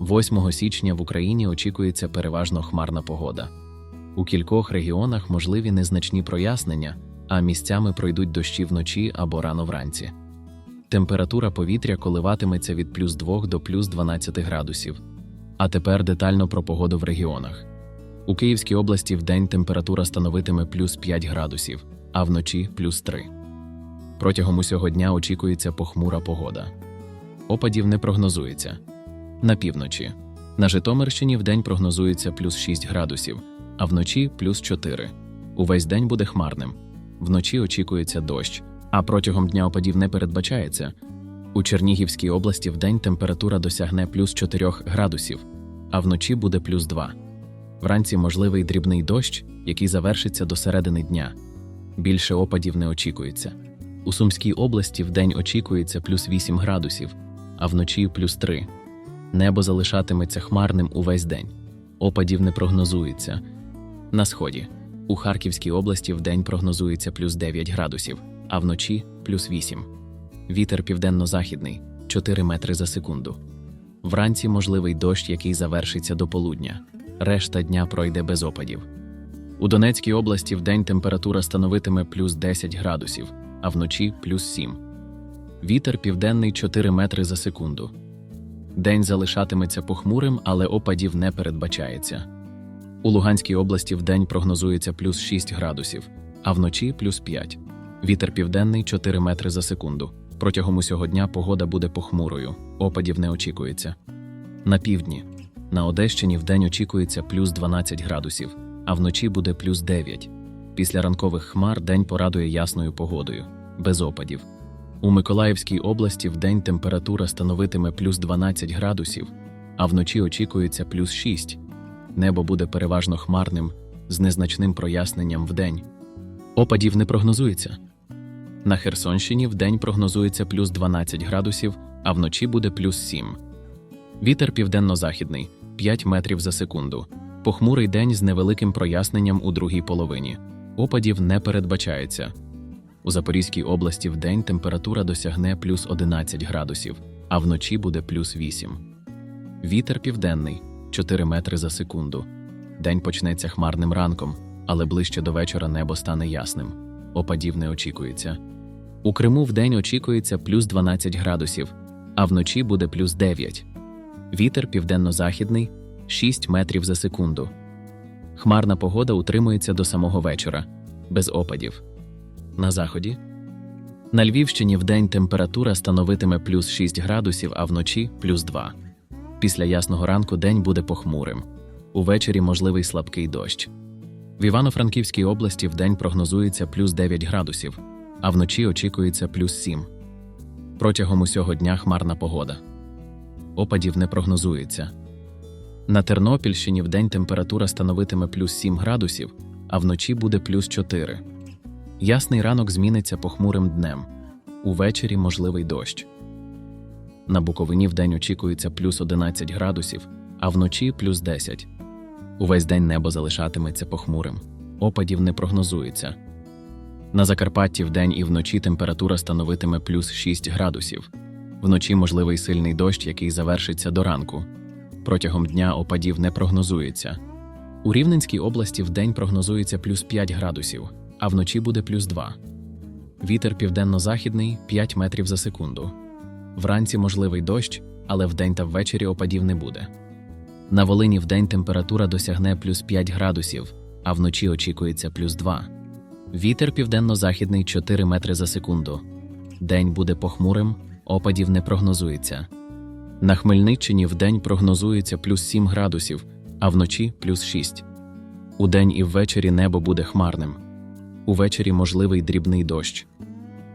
8 січня в Україні очікується переважно хмарна погода. У кількох регіонах можливі незначні прояснення, а місцями пройдуть дощі вночі або рано вранці. Температура повітря коливатиметься від плюс 2 до плюс 12 градусів. А тепер детально про погоду в регіонах. У Київській області вдень температура становитиме плюс 5 градусів, а вночі плюс 3. Протягом усього дня очікується похмура погода. Опадів не прогнозується. На півночі. На Житомирщині вдень прогнозується плюс 6 градусів, а вночі плюс 4. Увесь день буде хмарним. Вночі очікується дощ, а протягом дня опадів не передбачається. У Чернігівській області вдень температура досягне плюс 4 градусів, а вночі буде плюс 2. Вранці можливий дрібний дощ, який завершиться до середини дня. Більше опадів не очікується. У Сумській області вдень очікується плюс 8 градусів, а вночі плюс 3. Небо залишатиметься хмарним увесь день. Опадів не прогнозується. На сході. У Харківській області вдень прогнозується плюс 9 градусів, а вночі плюс 8. Вітер південно-західний 4 метри за секунду. Вранці можливий дощ, який завершиться до полудня. Решта дня пройде без опадів. У Донецькій області вдень температура становитиме плюс 10 градусів, а вночі плюс 7. Вітер південний 4 метри за секунду. День залишатиметься похмурим, але опадів не передбачається. У Луганській області вдень прогнозується плюс 6 градусів, а вночі плюс 5. Вітер південний 4 метри за секунду. Протягом усього дня погода буде похмурою, опадів не очікується. На півдні. На Одещині вдень очікується плюс 12 градусів, а вночі буде плюс 9. Після ранкових хмар день порадує ясною погодою, без опадів. У Миколаївській області вдень температура становитиме плюс 12 градусів, а вночі очікується плюс 6. Небо буде переважно хмарним, з незначним проясненням вдень. Опадів не прогнозується. На Херсонщині вдень прогнозується плюс 12 градусів, а вночі буде плюс 7. Вітер південно-західний 5 метрів за секунду. Похмурий день з невеликим проясненням у другій половині. Опадів не передбачається. У Запорізькій області вдень температура досягне плюс 11 градусів, а вночі буде плюс 8. Вітер південний 4 метри за секунду. День почнеться хмарним ранком, але ближче до вечора небо стане ясним. Опадів не очікується. У Криму вдень очікується плюс 12 градусів, а вночі буде плюс 9. Вітер південно-західний 6 метрів за секунду. Хмарна погода утримується до самого вечора, без опадів. На заході. На Львівщині вдень температура становитиме плюс 6 градусів, а вночі плюс 2. Після ясного ранку день буде похмурим. Увечері можливий слабкий дощ. В Івано-Франківській області вдень прогнозується плюс 9 градусів, а вночі очікується плюс 7. Протягом усього дня хмарна погода. Опадів не прогнозується. На Тернопільщині вдень температура становитиме плюс 7 градусів, а вночі буде плюс 4. Ясний ранок зміниться похмурим днем. Увечері можливий дощ. На Буковині вдень очікується плюс 11 градусів, а вночі плюс 10. Увесь день небо залишатиметься похмурим. Опадів не прогнозується. На Закарпатті вдень і вночі температура становитиме плюс 6 градусів. Вночі можливий сильний дощ, який завершиться до ранку. Протягом дня опадів не прогнозується. У Рівненській області вдень прогнозується плюс 5 градусів, а вночі буде плюс 2. Вітер південно-західний 5 метрів за секунду. Вранці можливий дощ, але вдень та ввечері опадів не буде. На Волині вдень температура досягне плюс 5 градусів, а вночі очікується плюс 2. Вітер південно-західний 4 метри за секунду. День буде похмурим, опадів не прогнозується. На Хмельниччині вдень прогнозується плюс 7 градусів, а вночі плюс 6. Удень і ввечері небо буде хмарним. Увечері можливий дрібний дощ.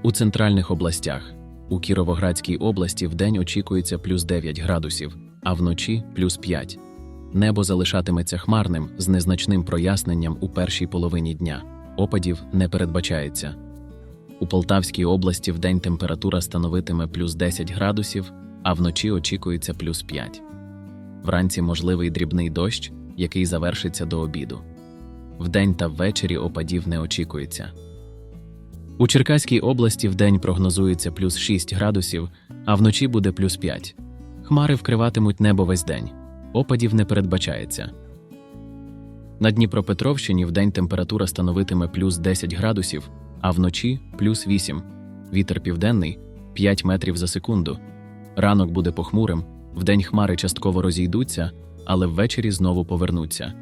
У центральних областях. У Кіровоградській області вдень очікується плюс 9 градусів, а вночі плюс 5. Небо залишатиметься хмарним з незначним проясненням у першій половині дня. Опадів не передбачається. У Полтавській області вдень температура становитиме плюс 10 градусів, а вночі очікується плюс 5. Вранці можливий дрібний дощ, який завершиться до обіду. Вдень та ввечері опадів не очікується. У Черкаській області вдень прогнозується плюс 6 градусів, а вночі буде плюс 5. Хмари вкриватимуть небо весь день. Опадів не передбачається. На Дніпропетровщині вдень температура становитиме плюс 10 градусів, а вночі плюс 8. Вітер південний 5 метрів за секунду. Ранок буде похмурим, вдень хмари частково розійдуться, але ввечері знову повернуться.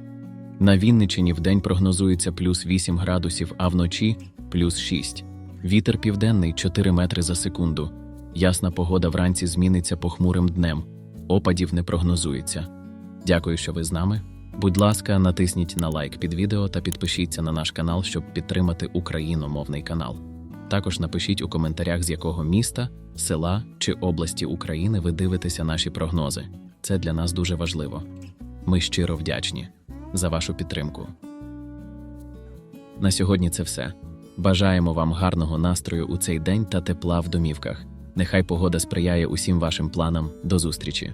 На Вінничині вдень прогнозується плюс 8 градусів, а вночі плюс 6. Вітер південний 4 метри за секунду. Ясна погода вранці зміниться похмурим днем. Опадів не прогнозується. Дякую, що ви з нами. Будь ласка, натисніть на лайк під відео та підпишіться на наш канал, щоб підтримати україномовний канал. Також напишіть у коментарях, з якого міста, села чи області України ви дивитеся наші прогнози. Це для нас дуже важливо. Ми щиро вдячні за вашу підтримку. На сьогодні це все. Бажаємо вам гарного настрою у цей день та тепла в домівках. Нехай погода сприяє усім вашим планам. До зустрічі!